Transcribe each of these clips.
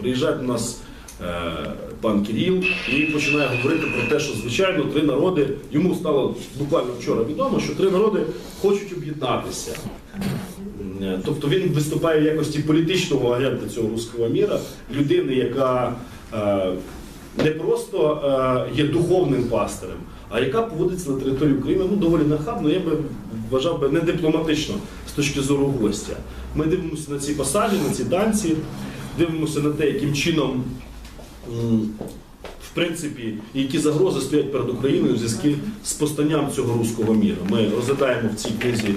Приїжджає до нас е, пан Кирил і починає говорити про те, що звичайно три народи, йому стало буквально вчора відомо, що три народи хочуть об'єднатися. Е, Тобто він виступає в якості політичного агента цього руського міра, людини, яка е, не просто є духовним пастирем, а яка поводиться на території України ну, доволі нахабно, я би вважав би не дипломатично з точки зору гостя. Ми дивимося на ці пасажі, на ці танці, дивимося на те, яким чином, в принципі, які загрози стоять перед Україною в зв'язку з постанням цього руського міра. Ми розглядаємо в цій книзі.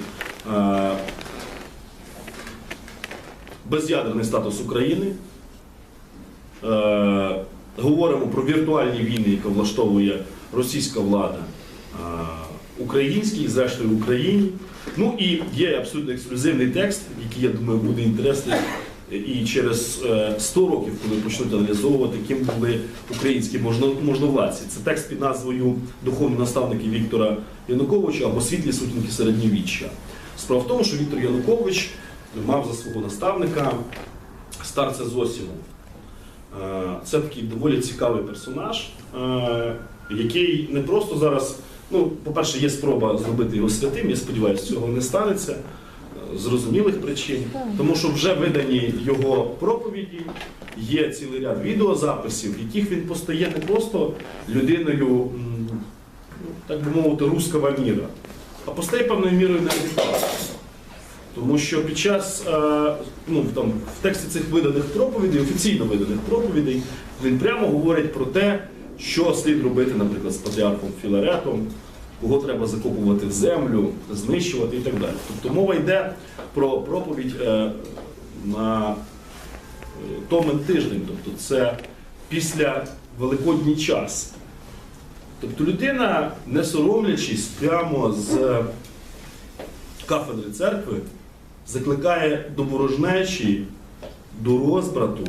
е, без'ядерний статус України. Е, говоримо про віртуальні війни, які влаштовує російська влада е, українській, зрештою Україні. Ну і є абсолютно ексклюзивний текст, який, я думаю, буде інтересний і через е, 100 років, коли почнуть аналізовувати, ким були українські можновладці. Це текст під назвою Духовні наставники Віктора Януковича або Світлі сутінки середньовіччя. Справа в тому, що Віктор Янукович мав за свого наставника старця Зосіму. Е, Це такий доволі цікавий персонаж, е, який не просто зараз, ну, по-перше, є спроба зробити його святим, я сподіваюся, цього не станеться е, зрозумілих причин, тому що вже видані його проповіді, є цілий ряд відеозаписів, в яких він постає не просто людиною, ну, так би мовити, руского міра, а постає певною мірою неадекватною. Тому що під час е, ну, там, в тексті цих виданих проповідей, офіційно виданих проповідей, він прямо говорить про те, що слід робити, наприклад, з патріархом Філаретом, кого треба закопувати в землю, знищувати і так далі. Тобто мова йде про проповідь е, на е, томен тиждень, тобто це після Великодній час. Тобто людина, не соромлячись прямо з кафедри церкви, закликає до ворожнечі, до розбрату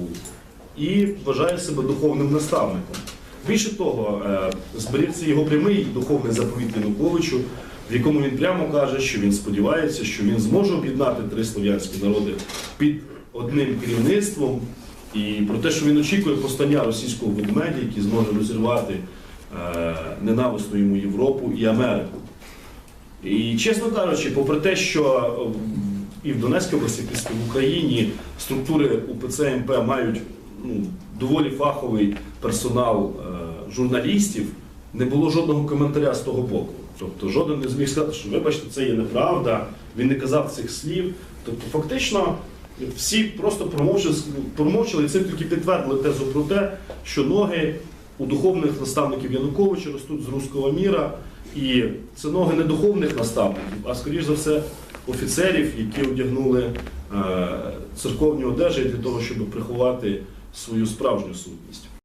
і вважає себе духовним наставником. Більше того, е, зберігся його прямий духовний заповіт Януковичу, в якому він прямо каже, що він сподівається, що він зможе об'єднати три слов'янські народи під одним керівництвом, і про те, що він очікує повстання російського ведмедя, який зможе розірвати е, ненависну йому Європу і Америку. І чесно кажучи, попри те, що і в Донецькій області, і в Україні структури УПЦ МП мають ну, доволі фаховий персонал е, журналістів, не було жодного коментаря з того боку. Тобто жоден не зміг сказати, що вибачте, це є неправда, він не казав цих слів. Тобто, фактично, всі просто промовчали, і цим тільки підтвердили тезу про те, що ноги у духовних наставників Януковича ростуть з руського міра. І це ноги не духовних наставників, а скоріш за все офіцерів, які одягнули е, церковні одежі для того, щоб приховати свою справжню сутність.